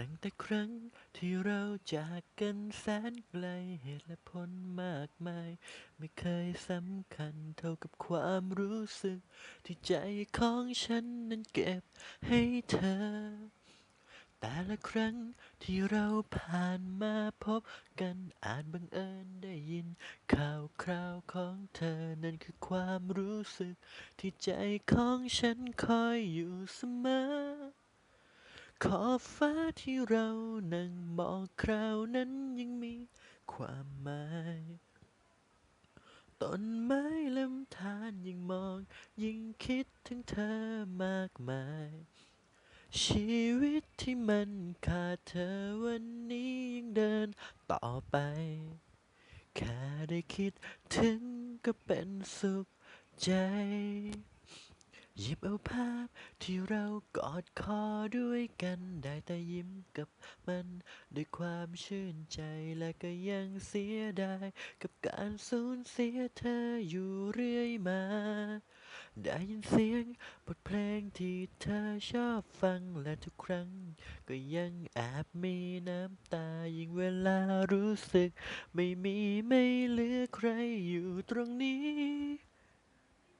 ตั้งแต่ครั้งที่เราจากกันแสนไกลเหตุและผลมากมาย ไม่เคยสำคัญเท่ากับความรู้สึก ที่ใจของฉันนั้นเก็บให้เธอ แต่ละครั้งที่เราผ่านมาพบกันอาจบังเอิญได้ยิน ข่าวคราวของเธอนั่นคือความรู้สึก ที่ใจของฉันคอยอยู่เสมอ ขอบฟ้าที่เรานั่งมองคราวนั้นยังมีความหมายต้นไม้ลำธารยิ่งมอง ยิ่งคิดถึงเธอมากมาย ชีวิตที่มันขาดเธอวันนี้ยังเดินต่อไป แค่ได้คิดถึงก็เป็นสุขใจ หยิบเอาภาพที่เรากอดคอด้วยกันได้แต่ยิ้มกับมันด้วยความชื่นใจและก็ยังเสียดายกับการสูญเสียเธออยู่เรื่อยมา ได้ยินเสียงบทเพลงที่เธอชอบฟังและทุกครั้ง ก็ยังแอบมีน้ำตายิ่งเวลารู้สึก ไม่มีไม่เหลือใครอยู่ตรงนี้